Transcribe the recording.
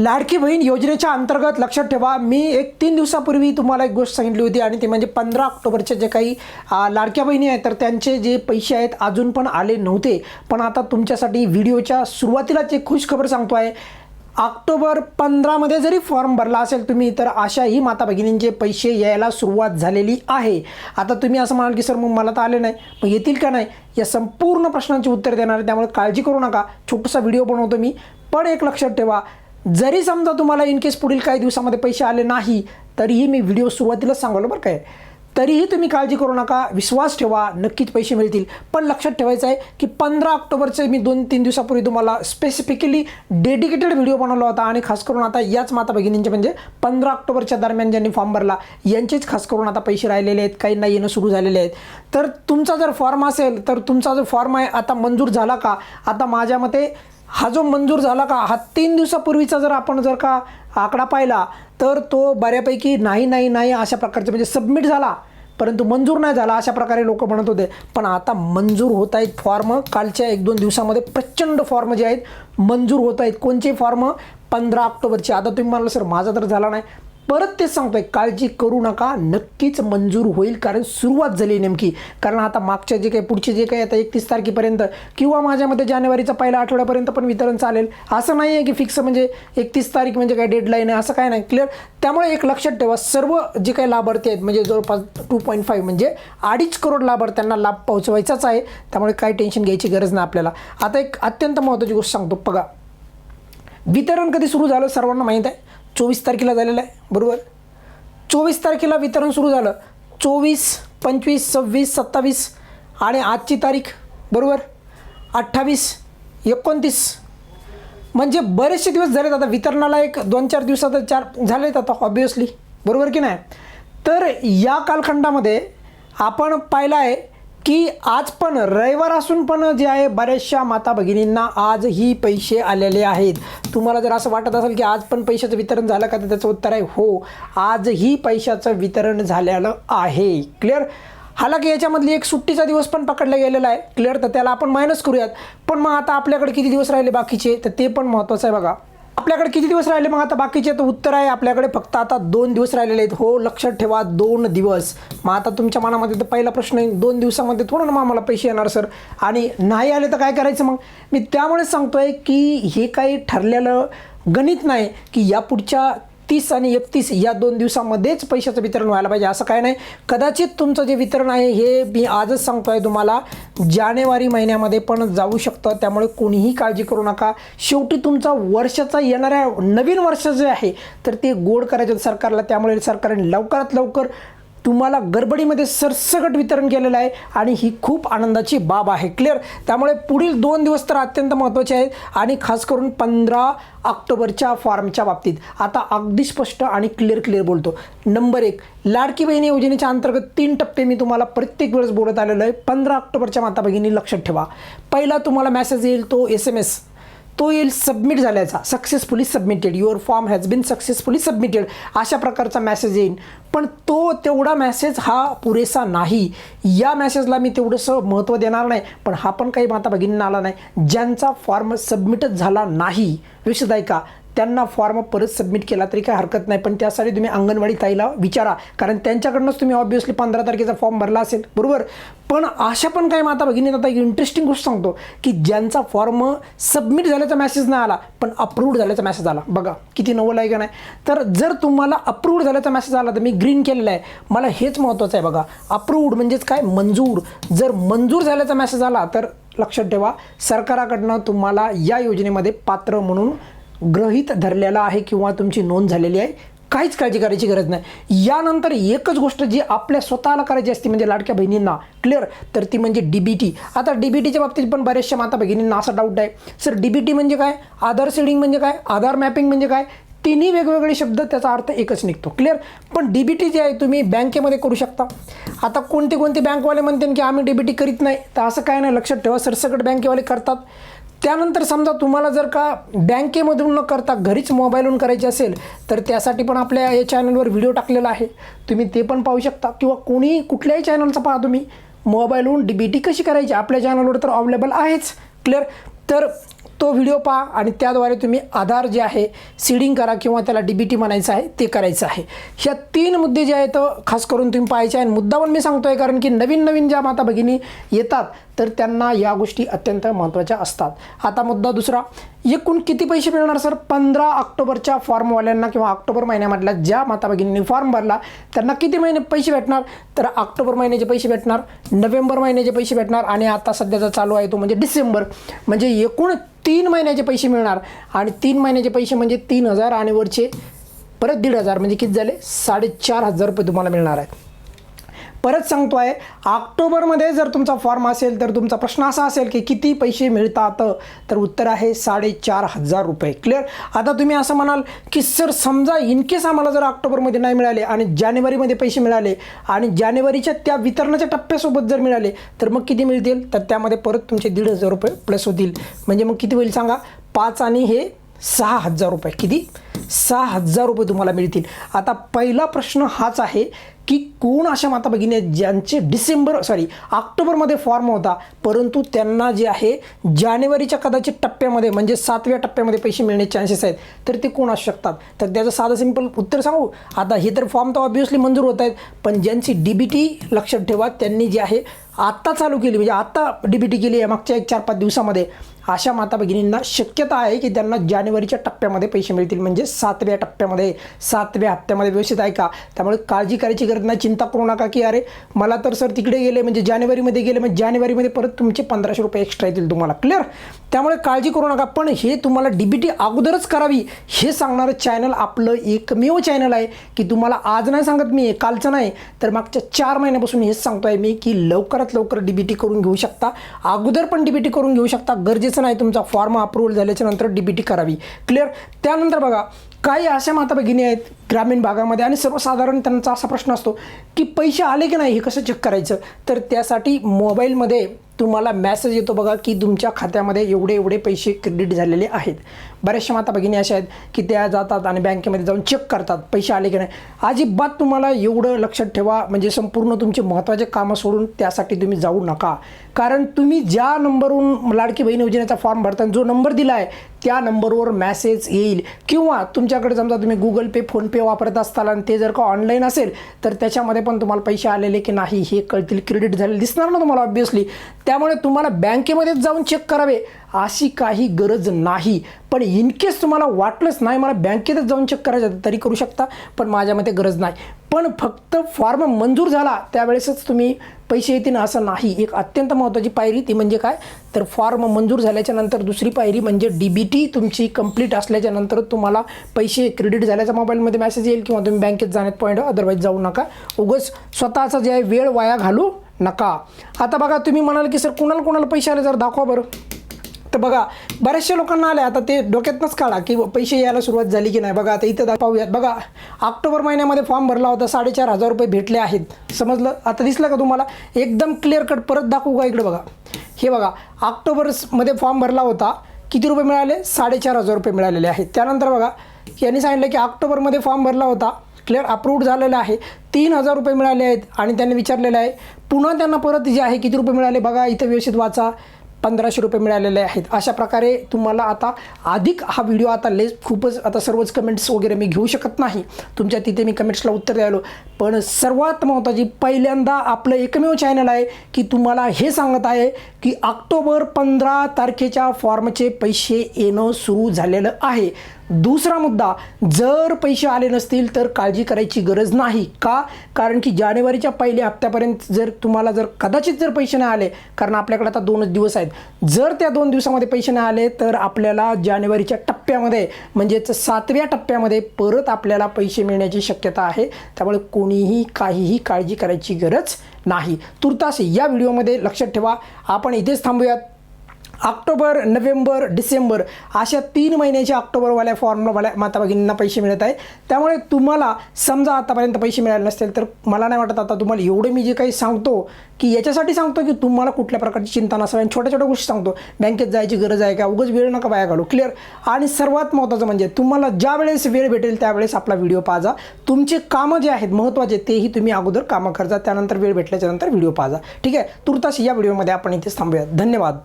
लाडकी बहीण योजनेच्या अंतर्गत लक्षात ठेवा. मी एक तीन दिवसापूर्वी तुम्हाला एक गोष्ट सांगितली होती आणि ते म्हणजे पंधरा ऑक्टोबरचे जे काही लाडक्या बहिणी आहेत तर त्यांचे जे पैसे आहेत अजून पण आले नव्हते. पण आता तुमच्यासाठी व्हिडिओच्या सुरुवातीलाच एक खुश खबर सांगतो आहे. ऑक्टोबर पंधरामध्ये जरी फॉर्म भरला असेल तुम्ही तर अशाही माता भगिनींचे पैसे यायला सुरुवात झालेली आहे. आता तुम्ही असं म्हणाल की सर मग मला तर आले नाही. मग येतील का नाही? या संपूर्ण प्रश्नांची उत्तर देणार आहे. त्यामुळे काळजी करू नका. छोटासा व्हिडिओ बनवतो मी. पण एक लक्षात ठेवा. जरी समजा तुम्हाला इन केस पुढील काही दिवसामध्ये पैसे आले नाही तरीही मी व्हिडिओ सुरुवातीलाच सांगवलं बरं काय तरीही तुम्ही काळजी करू नका विश्वास ठेवा नक्कीच पैसे मिळतील. पण लक्षात ठेवायचं आहे की पंधरा ऑक्टोबरचे मी दोन तीन दिवसापूर्वी तुम्हाला स्पेसिफिकली डेडिकेटेड व्हिडिओ बनवला होता आणि खास करून आता याच माता भगिनींचे म्हणजे पंधरा ऑक्टोबरच्या दरम्यान ज्यांनी फॉर्म भरला यांचेच खास करून आता पैसे राहिलेले आहेत काही नाही येणं सुरू झालेले आहेत. तर तुमचा जर फॉर्म असेल तर तुमचा जो फॉर्म आहे आता मंजूर झाला का? आता माझ्या मते हा जो मंजूर झाला का हा तीन दिवसापूर्वीचा जर आपण जर का आकडा पाहिला तर तो बऱ्यापैकी नाही नाही नाही अशा प्रकारचे म्हणजे सबमिट झाला. परंतु मंजूर नाही झाला अशा प्रकारे लोक म्हणत होते. पण आता मंजूर होत आहेत फॉर्म कालच्या एक दोन दिवसामध्ये प्रचंड फॉर्म जे आहेत मंजूर होत आहेत. कोणचे फॉर्म पंधरा ऑक्टोबरचे. आता तुम्ही म्हणाल सर माझा तर झाला नाही. परत तेच सांगतोय काळजी करू नका नक्कीच मंजूर होईल कारण सुरुवात झाली नेमकी. कारण आता मागच्या जे काही पुढचे जे काही आता एकतीस तारखेपर्यंत किंवा माझ्या मते जानेवारीचा पहिल्या आठवड्यापर्यंत पण वितरण चालेल. असं नाही आहे की फिक्स म्हणजे एकतीस तारीख म्हणजे काय डेडलाईन आहे असं काय नाही. क्लिअर? त्यामुळे एक लक्षात ठेवा सर्व जे काही लाभार्थी आहेत म्हणजे जवळपास टू पॉईंट फाईव्ह म्हणजे अडीच करोड लाभार्थ्यांना लाभ पोहोचवायचाच आहे. त्यामुळे काय टेन्शन घ्यायची गरज नाही आपल्याला. आता एक अत्यंत महत्त्वाची गोष्ट सांगतो. बघा वितरण कधी सुरू झालं सर्वांना माहीत आहे? चोवीस तारखेला झालेलं आहे बरोबर? चोवीस तारखेला वितरण सुरू झालं. चोवीस पंचवीस सव्वीस सत्तावीस आणि आजची तारीख बरोबर? अठ्ठावीस एकोणतीस. म्हणजे बरेचसे दिवस झालेत आता वितरणाला एक दोन चार दिवसात चार झालेत आता ऑब्वियसली बरोबर की नाही? तर या कालखंडामध्ये आपण पाहिलं आहे की आज पण रविवार असून पण जे आहे बऱ्याचशा माता भगिनींना आजही पैसे आलेले आहेत. तुम्हाला जर असं वाटत असेल की आज पण पैशाचं वितरण झालं का तर त्याचं उत्तर आहे हो. आजही पैशाचं वितरण झालेलं आहे. क्लिअर हालाकी याच्यामधली एक सुट्टीचा दिवस पण पकडला गेलेला आहे. क्लिअर तर त्याला आपण मायनस करूयात. पण मग आता आपल्याकडे किती दिवस राहिले बाकीचे? तर ते पण महत्त्वाचं आहे बघा. आपल्याकडे किती दिवस राहिले मग आता बाकीचे? तर उत्तर आहे आपल्याकडे फक्त आता दोन दिवस राहिलेले आहेत. हो लक्षात ठेवा दोन दिवस. मग आता तुमच्या मनामध्ये तर पहिला प्रश्न आहे दोन दिवसामध्ये थोडं ना मग आम्हाला पैसे येणार सर. आणि नाही आले तर काय करायचं मग? मी त्यामुळेच सांगतोय की हे काही ठरलेलं गणित नाही की या पुढच्या तीस आणि एकतीस या दोन दिवसामध्येच पैशाचं वितरण व्हायला पाहिजे असं काय नाही. कदाचित तुमचं जे वितरण आहे हे मी आजच सांगतो आहे तुम्हाला. जानेवारी महिन्यामध्ये पण जाऊ शकतं त्यामुळे कोणीही काळजी करू नका. शेवटी तुमचा वर्षाचा येणाऱ्या नवीन वर्ष जे आहे तर ते गोड करायचं सरकारला त्यामुळे सरकारने लवकरात लवकर तुम्हाला गडबडीमध्ये सरसकट वितरण केलेलं आहे आणि ही खूप आनंदाची बाब आहे. क्लिअर त्यामुळे पुढील दोन दिवस तर अत्यंत महत्त्वाचे आहेत आणि खास करून पंधरा ऑक्टोबरच्या फॉर्मच्या बाबतीत. आता अगदी स्पष्ट आणि क्लिअर क्लिअर बोलतो. नंबर एक लाडकी बहिणी योजनेच्या अंतर्गत तीन टप्पे मी तुम्हाला प्रत्येक वेळेस बोलत आलेलो आहे. पंधरा ऑक्टोबरच्या माता भगिनी लक्षात ठेवा. पहिला तुम्हाला मेसेज येईल तो एस एम एस तो येईल सबमिट झाल्याचा. Successfully submitted your form has been successfully submitted अशा प्रकारचा मेसेज येईल पण तो तेवढा मेसेज हा पुरेसा नाही. या मेसेजला मी तेवढंसं महत्त्व देणार नाही. पण हा पण काही माता भगिनींना आला नाही. ज्यांचा फॉर्म सबमिटच झाला नाही. विषय ऐका. त्यांना फॉर्म परत सबमिट केला तरी काही हरकत नाही. पण त्यासाठी तुम्ही अंगणवाडी ताईला विचारा. कारण त्यांच्याकडनंच तुम्ही ऑब्व्हियसली पंधरा तारखेचा फॉर्म भरला असेल. बरोबर? पण अशा पण काही माता भगिनी आता एक इंटरेस्टिंग गोष्ट सांगतो की ज्यांचा फॉर्म सबमिट झाल्याचा मेसेज नाही आला पण अप्रूव्ड झाल्याचा मेसेज आला. बघा किती नवल आहे. का नाही तर जर तुम्हाला अप्रूव्ड झाल्याचा मेसेज आला तर मी ग्रीन केलेला आहे. मला हेच महत्त्वाचं आहे बघा. अप्रूव्ड म्हणजेच काय? मंजूर. जर मंजूर झाल्याचा मेसेज आला तर लक्षात ठेवा सरकाराकडनं तुम्हाला या योजनेमध्ये पात्र म्हणून ग्रहित धरलेला आहे किंवा तुमची नोंद झालेली आहे काहीच काळजी करायची गरज नाही. यानंतर एकच गोष्ट जी आपल्या स्वतःला करायची असते म्हणजे लाडक्या बहिणींना क्लिअर तर ती म्हणजे डी बी टी आता डी बी टीच्या बाबतीत पण बऱ्याचशा माता भगिनींना असा डाऊट आहे. सर डी बी टी म्हणजे काय? आधार सीडिंग म्हणजे काय? आधार मॅपिंग म्हणजे काय? तिन्ही वेगवेगळे शब्द त्याचा अर्थ एकच निघतो. क्लिअर पण डी बी टी जे आहे तुम्ही बँकेमध्ये करू शकता. आता कोणते कोणते बँकवाले म्हणते की आम्ही डी बी टी करीत नाही? तर असं काय नाही. लक्षात ठेवा सरसकट बँकेवाले करतात. त्यानंतर समजा तुम्हाला जर का बँकेमधून न करता घरीच मोबाईलवरून करायचे असेल तर त्यासाठी पण आपल्या या चॅनलवर व्हिडिओ टाकलेला आहे. तुम्ही ते पण पाहू शकता. किंवा कोणी कुठल्याही चॅनलचा पहा तुम्ही. मोबाईलहून डी बी टी कशी करायची? आपल्या चॅनलवर तर अवेलेबल आहेच. क्लिअर? तर तो व्हिडिओ पहा आणि त्याद्वारे तुम्ही आधार जे आहे सीडिंग करा किंवा त्याला डी बी टी म्हणायचं आहे ते करायचं आहे. ह्या तीन मुद्दे जे आहेत खास करून तुम्ही पाहायचे आहे मुद्दा पण मी सांगतोय कारण की नवीन नवीन ज्या माता भगिनी येतात तर त्यांना या गोष्टी अत्यंत महत्त्वाच्या असतात. आता मुद्दा दुसरा एकूण किती पैसे मिळणार सर? पंधरा ऑक्टोबरच्या फॉर्मवाल्यांना किंवा ऑक्टोबर महिन्यामधल्या ज्या माता भगिनींनी फॉर्म भरला त्यांना किती महिने पैसे भेटणार? तर ऑक्टोबर महिन्याचे पैसे भेटणार नोव्हेंबर महिन्याचे पैसे भेटणार आणि आता सध्याचा चालू आहे तो म्हणजे डिसेंबर. म्हणजे एकूण तीन महिन्याचे पैसे मिळणार. आणि तीन महिन्याचे पैसे म्हणजे तीन हजार आणि वरचे परत दीड हजार म्हणजे किती झाले? साडेचार हजार रुपये तुम्हाला मिळणार आहेत. परत सांगतो आहे ऑक्टोबरमध्ये जर तुमचा फॉर्म असेल तर तुमचा प्रश्न असा असेल की किती पैसे मिळतात? तर उत्तर आहे साडेचार हजार रुपये. क्लिअर आता तुम्ही असं म्हणाल की सर समजा इनकेस आम्हाला जर ऑक्टोबरमध्ये नाही मिळाले आणि जानेवारीमध्ये पैसे मिळाले आणि जानेवारीच्या त्या वितरणाच्या टप्प्यासोबत जर मिळाले तर मग किती मिळतील? तर त्यामध्ये परत तुमचे दीड हजार रुपये प्लस होतील. म्हणजे मग किती होईल सांगा? पाच आणि हे सहा हजार रुपये. किती? सहा हजार रुपये तुम्हाला मिळतील. आता पहिला प्रश्न हाच आहे की कोण अशा माता भगिनी आहेत ज्यांचे डिसेंबर सॉरी ऑक्टोबरमध्ये फॉर्म होता परंतु त्यांना जे आहे जानेवारीच्या कदाचित टप्प्यामध्ये म्हणजे सातव्या टप्प्यामध्ये पैसे मिळण्याचे चान्सेस आहेत तर ते कोण असू शकतात? तर त्याचं साधं सिंपल उत्तर सांगू? आता हे तर फॉर्म तर ऑब्विसली मंजूर होत आहेत पण ज्यांची डी बी टी लक्षात ठेवा त्यांनी जे आहे आत्ता चालू केली म्हणजे आत्ता डी बी टी केली आहे मागच्या एक चार पाच दिवसामध्ये. अशा माता भगिनींना शक्यता आहे की त्यांना जानेवारीच्या टप्प्यामध्ये पैसे मिळतील. म्हणजे सातव्या टप्प्यामध्ये सातव्या हप्त्यामध्ये व्यवस्थित आहे का? त्यामुळे काळजी करायची गरज नाही. चिंता करू नका की अरे मला तर सर तिकडे गेले म्हणजे जानेवारीमध्ये गेले म्हणजे जानेवारीमध्ये परत तुमचे पंधराशे रुपये एक्स्ट्रा येतील तुम्हाला. क्लिअर त्यामुळे काळजी करू नका. पण हे तुम्हाला डी बी टी अगोदरच करावी हे सांगणारं चॅनल आपलं एकमेव चॅनल आहे की तुम्हाला आज नाही सांगत मी कालचं नाही. तर मागच्या चार महिन्यापासून हेच सांगतोय मी की लवकरात लवकर डी बी टी करून घेऊ शकता. अगोदर पण डी बी टी करून घेऊ शकता. गरजेचं नाही तुमचा फॉर्म अप्रूव्हल झाल्याच्यानंतर डी बी टी करावी. क्लिअर त्यानंतर बघा काही अशा माता भगिनी आहेत ग्रामीण भागामध्ये आणि सर्वसाधारण त्यांचा असा प्रश्न असतो की पैसे आले की नाही हे कसं चेक करायचं? तर त्यासाठी मोबाईलमध्ये तुम्हाला मॅसेज येतो बघा की तुमच्या खात्यामध्ये एवढे एवढे पैसे क्रेडिट झालेले आहेत. बऱ्याचशा माता भगिनी अशा आहेत की त्या जातात आणि बँकेमध्ये जाऊन चेक करतात पैसे आले की नाही. अजिबात तुम्हाला एवढं लक्षात ठेवा म्हणजे संपूर्ण तुमचे महत्त्वाचे कामं सोडून त्यासाठी तुम्ही जाऊ नका. कारण तुम्ही ज्या नंबरवरून लाडकी बहीण योजनेचा फॉर्म भरताना जो नंबर दिला आहे त्या नंबरवर मॅसेज येईल. किंवा तुमच्याकडे समजा तुम्ही गुगल पे फोनपे वापरत असताल आणि ते जर का ऑनलाईन असेल तर त्याच्यामध्ये पण तुम्हाला पैसे आलेले की नाही हे कळतील क्रेडिट झालेले दिसणार ना तुम्हाला ऑब्विसली त्यामुळे तुम्हाला बँकेमध्येच जाऊन चेक करावे. अशी काही गरज नाही. पण इनकेस तुम्हाला वाटलंच नाही मला बँकेतच जाऊन चेक करायचं तरी करू शकता पण माझ्या मते गरज नाही. पण फक्त फॉर्म मंजूर झाला त्यावेळेसच तुम्ही पैसे येतील असं नाही. एक अत्यंत महत्त्वाची पायरी ती म्हणजे काय? तर फॉर्म मंजूर झाल्याच्यानंतर दुसरी पायरी म्हणजे डी बी टी तुमची कंप्लीट असल्याच्या नंतर तुम्हाला पैसे क्रेडिट झाल्याचा मोबाईलमध्ये मेसेज येईल किंवा तुम्ही बँकेत जाण्यात पॉईंट अदरवाईज जाऊ नका. उगच स्वतःचा जे आहे वेळ वाया घालू नका. आता बघा तुम्ही म्हणाल की सर कुणाला कुणाला पैसे आले? जर दाखवा बरं. तर बघा बऱ्याचशा लोकांना आले आता ते डोक्यातनंच काढा की पैसे यायला सुरुवात झाली की नाही? बघा आता इथं दा- पाहूयात. बघा ऑक्टोबर महिन्यामध्ये फॉर्म भरला होता. साडेचार हजार रुपये भेटले आहेत. समजलं? आता दिसलं का तुम्हाला? एकदम क्लिअर कट परत दाखवू का इकडे बघा? हे बघा ऑक्टोबरमध्ये फॉर्म भरला होता. किती रुपये मिळाले? साडेचार हजार रुपये मिळालेले आहेत. त्यानंतर बघा यांनी सांगितलं की ऑक्टोबरमध्ये फॉर्म भरला होता. क्लिअर अप्रूव्ड झालेलं आहे. तीन हजार रुपये मिळाले आहेत आणि त्यांनी विचारलेलं आहे पुन्हा त्यांना परत जे आहे किती रुपये मिळाले? बघा इथं व्यवस्थित वाचा. पंधराशे रुपये मिळालेले आहेत. अशा प्रकारे तुम्हाला आता अधिक हा व्हिडिओ आता लेस खूपच आता सर्वच कमेंट्स वगैरे मी घेऊ शकत नाही. तुमच्या तिथे मी कमेंट्सला उत्तर द्यायलो पण सर्वात महत्त्वाची पहिल्यांदा आपलं एकमेव चॅनल आहे की तुम्हाला हे सांगत आहे की ऑक्टोबर पंधरा तारखेच्या फॉर्मचे पैसे येणं सुरू झालेलं आहे. दुसरा मुद्दा जर पैसे आले नसतील तर काळजी करायची गरज नाही का? कारण की जानेवारीच्या पहिल्या हप्त्यापर्यंत जर तुम्हाला जर कदाचित जर पैसे नाही आले कारण आपल्याकडे आता दोनच दिवस आहेत जर त्या दोन दिवसामध्ये पैसे नाही आले तर आपल्याला जानेवारीच्या टप्प्यामध्ये म्हणजेच सातव्या टप्प्यामध्ये परत आपल्याला पैसे मिळण्याची शक्यता आहे. त्यामुळे कोणीही काहीही काळजी करायची गरज नाही. तुर्तास या व्हिडिओमध्ये लक्षात ठेवा. आपण इथेच थांबूयात. ऑक्टोबर नोव्हेंबर डिसेंबर अशा तीन महिन्याच्या ऑक्टोबरवाल्या फॉर्मवाल्या माता भगिनींना पैसे मिळत आहे त्यामुळे तुम्हाला समजा आतापर्यंत पैसे मिळाले नसतील तर मला नाही वाटत आता तुम्हाला एवढे मी जे काही सांगतो की याच्यासाठी सांगतो की तुम्हाला कुठल्या प्रकारची चिंता नसावी. आणि छोट्या छोट्या गोष्टी सांगतो. बँकेत जायची गरज आहे का? उगाच वेळ नका वाया घालू. क्लिअर आणि सर्वात महत्त्वाचं म्हणजे तुम्हाला ज्या वेळेस वेळ भेटेल त्यावेळेस आपला व्हिडिओ पाहा तुमचे कामं जे आहेत महत्त्वाचे तेही तुम्ही अगोदर कामं करजा. त्यानंतर वेळ भेटल्याच्यानंतर व्हिडिओ पाहा ठीक आहे? तुर्तास या व्हिडिओमध्ये आपण इथेच थांबूयात. धन्यवाद.